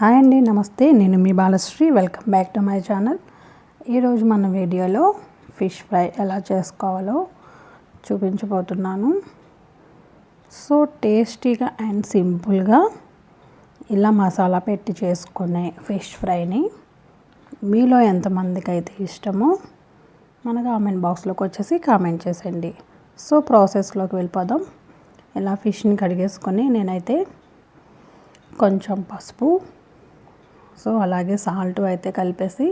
Hi అండి నమస్తే. నేను మీ Balasri. Welcome back to my channel ఈరోజు మన వీడియోలో ఫిష్ ఫ్రై ఎలా చేసుకోవాలో చూపించబోతున్నాను. సో టేస్టీగా అండ్ సింపుల్గా ఇలా మసాలా పెట్టి చేసుకునే ఫిష్ ఫ్రైని మీలో ఎంతమందికి అయితే ఇష్టమో మన కామెంట్ బాక్స్లోకి వచ్చేసి కామెంట్ చేసేయండి. సో ప్రాసెస్లోకి వెళ్ళిపోదాం. ఇలా ఫిష్ని కడిగేసుకొని నేనైతే కొంచెం పసుపు సో అలాగే సాల్ట్ అయితే కలిపేసి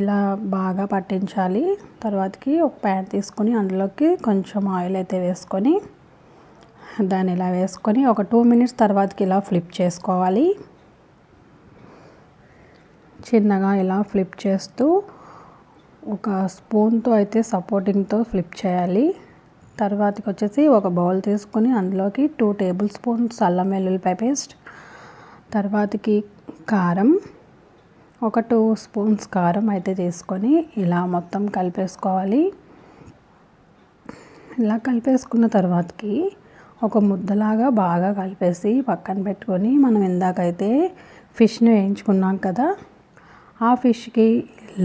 ఇలా బాగా పట్టించాలి. తర్వాతకి ఒక ప్యాన్ తీసుకొని అందులోకి కొంచెం ఆయిల్ అయితే వేసుకొని దాన్ని ఇలా వేసుకొని ఒక టూ మినిట్స్ తర్వాతకి ఇలా ఫ్లిప్ చేసుకోవాలి. చిన్నగా ఇలా ఫ్లిప్ చేస్తూ ఒక స్పూన్తో అయితే సపోర్టింగ్తో ఫ్లిప్ చేయాలి. తర్వాతకి వచ్చేసి ఒక బౌల్ తీసుకొని అందులోకి టూ టేబుల్ స్పూన్స్ అల్లం వెల్లుల్లిపాయ పేస్ట్ తర్వాతకి కారం ఒక టూ స్పూన్స్ కారం అయితే తీసుకొని ఇలా మొత్తం కలిపేసుకోవాలి. ఇలా కలిపేసుకున్న తర్వాతకి ఒక ముద్దలాగా బాగా కలిపేసి పక్కన పెట్టుకొని మనం ఇందాకైతే ఫిష్ని వేయించుకున్నాం కదా ఆ ఫిష్కి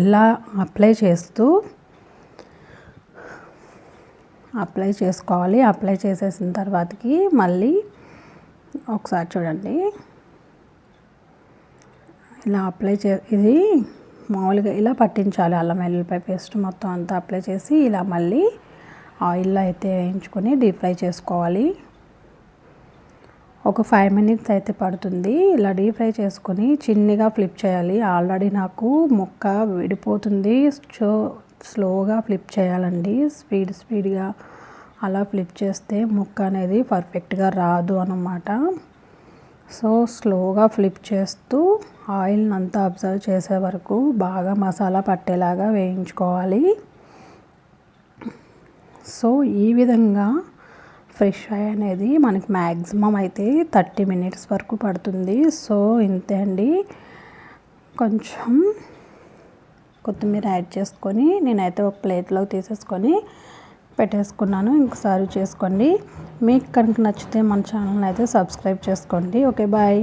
ఇలా అప్లై చేస్తూ అప్లై చేసుకోవాలి. అప్లై చేసేసిన తర్వాతకి మళ్ళీ ఒకసారి చూడండి. ఇలా అప్లై చే ఇది మామూలుగా ఇలా పట్టించాలి. అల్లం వెల్లుల్లిపాయ పేస్ట్ మొత్తం అంతా అప్లై చేసి ఇలా మళ్ళీ ఆయిల్లో అయితే వేయించుకొని డీప్ ఫ్రై చేసుకోవాలి. ఒక ఫైవ్ మినిట్స్ అయితే పడుతుంది. ఇలా డీప్ ఫ్రై చేసుకొని చిన్నగా ఫ్లిప్ చేయాలి. ఆల్రెడీ నాకు ముక్క విడిపోతుంది. సో స్లోగా ఫ్లిప్ చేయాలండి. స్పీడ్ స్పీడ్గా అలా ఫ్లిప్ చేస్తే ముక్క అనేది పర్ఫెక్ట్గా రాదు అన్నమాట. సో స్లోగా ఫ్లిప్ చేస్తూ ఆయిల్ని అంతా అబ్జర్వ్ చేసే వరకు బాగా మసాలా పట్టేలాగా వేయించుకోవాలి. సో ఈ విధంగా ఫ్రెష్ ఫ్రై అనేది మనకి మ్యాక్సిమం అయితే థర్టీ మినిట్స్ వరకు పడుతుంది. సో ఇంతే అండి. కొంచెం కొత్తిమీర యాడ్ చేసుకొని నేనైతే ఒక ప్లేట్లో తీసేసుకొని పెట్టేసుకున్నాను. ఇంకోసారి చేసుకోండి. మీకు కనుక నచ్చితే మన ఛానల్ అయితే సబ్స్క్రైబ్ చేసుకోండి. Okay bye.